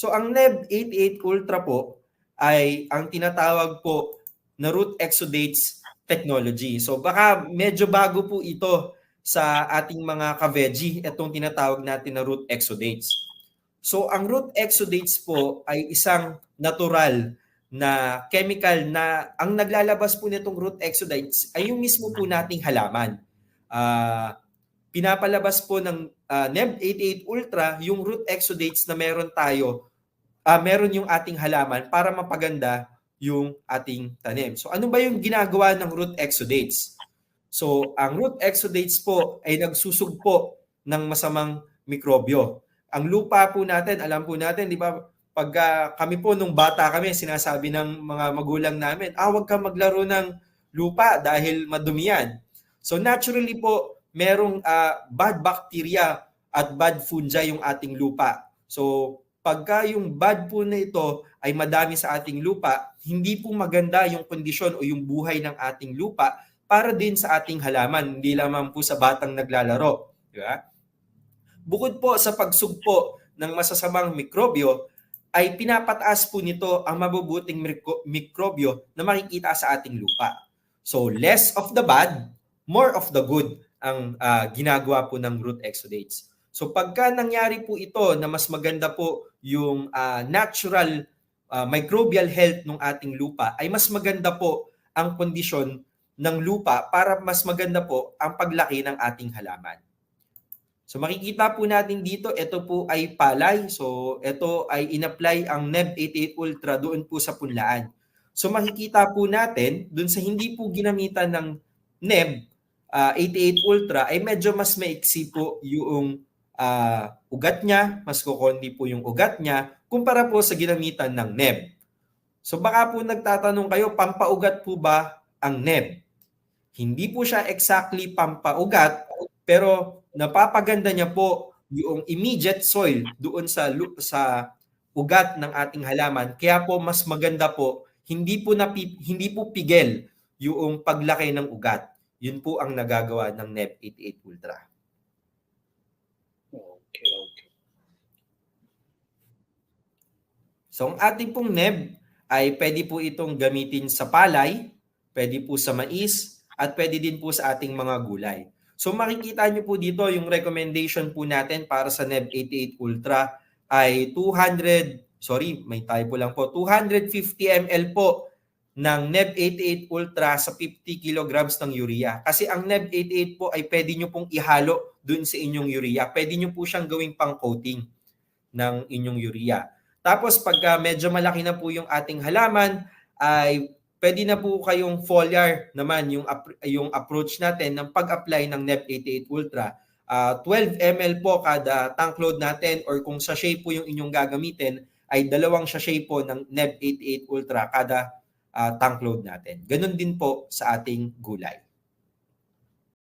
So ang NEB 88 Ultra po ay ang tinatawag po na root exudates technology. So baka medyo bago po ito sa ating mga ka-veggie, itong tinatawag natin na root exudates. So ang root exudates po ay isang natural na chemical na ang naglalabas po nitong root exudates ay yung mismo po nating halaman. Ah, pinapalabas po ng ah, NEB 88 Ultra yung root exudates na meron tayo, ah, meron yung ating halaman para mapaganda yung ating tanim. So ano ba yung ginagawa ng root exudates? So ang root exudates po ay nagsusugpo ng masamang mikrobyo. Ang lupa po natin, alam po natin, di ba, pag ah, kami po nung bata kami, sinasabi ng mga magulang namin, ah, wag ka maglaro ng lupa dahil madumi yan. So naturally po, merong ah, bad bacteria at bad fungi yung ating lupa. So pagka yung bad po na ito ay madami sa ating lupa, hindi po maganda yung kondisyon o yung buhay ng ating lupa para din sa ating halaman, hindi lamang po sa batang naglalaro. Di ba? Bukod po sa pagsugpo ng masasamang mikrobyo, ay pinapataas po nito ang mabubuting mikro- mikrobyo na makikita sa ating lupa. So less of the bad, more of the good ang ah, ginagawa po ng root exudates. So pagka nangyari po ito na mas maganda po yung ah, natural ah, microbial health ng ating lupa, ay mas maganda po ang kondisyon ng lupa para mas maganda po ang paglaki ng ating halaman. So makikita po natin dito, ito po ay palay. So ito ay inapply ang NEB 88 Ultra doon po sa punlaan. So makikita po natin, doon sa hindi po ginamitan ng NEB ah, 88 Ultra, ay medyo mas maiksi po yung ah, ugat niya, mas kukonti po yung ugat niya, kumpara po sa ginamitan ng NEB. So baka po nagtatanong kayo, pampaugat po ba ang NEB? Hindi po siya exactly pampaugat, pero napapaganda niya po yung immediate soil doon sa sa ugat ng ating halaman. Kaya po mas maganda po hindi po napi, hindi po pigel yung paglaki ng ugat. Yun po ang nagagawa ng NEP 88 Ultra. So ang ating pong NEB ay pwede po itong gamitin sa palay, pwede po sa mais, at pwede din po sa ating mga gulay. So makikita nyo po dito yung recommendation po natin para sa NEB 88 Ultra ay 200, sorry, may typo lang po, 250 ml po ng NEB 88 Ultra sa 50 kilograms ng urea. Kasi ang NEB 88 po ay pwede nyo pong ihalo dun sa inyong urea. Pwede nyo po siyang gawing pang-coating ng inyong urea. Tapos pagka medyo malaki na po yung ating halaman, ay pwede na po kayong foliar naman yung yung approach natin ng pag-apply ng NEP 88 Ultra. Ah, 12 ml po kada tank load natin or kung sachet po yung inyong gagamitin ay dalawang sachet po ng NEP 88 Ultra kada ah, tank load natin. Ganun din po sa ating gulay.